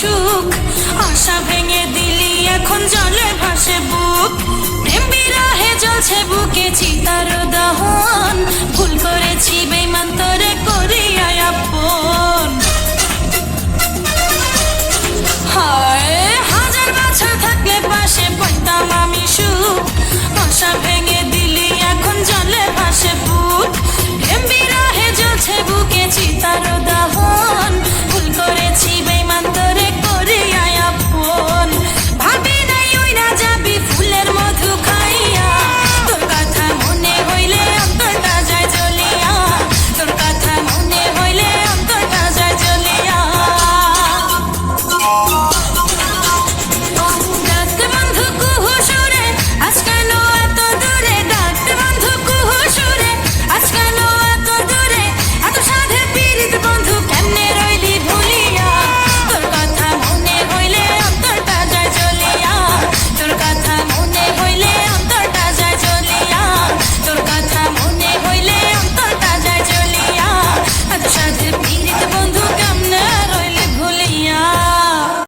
সুখ আশা ভেঙে দিলি, এখন জলে ভাসে বুক। প্রেম বিরহে জ্বলছে বুকে, চিতার দহন। ভুল করেছি হাজার বছর থাকলে পাশে পড়তাম আমি সুখ। আশা ভেঙে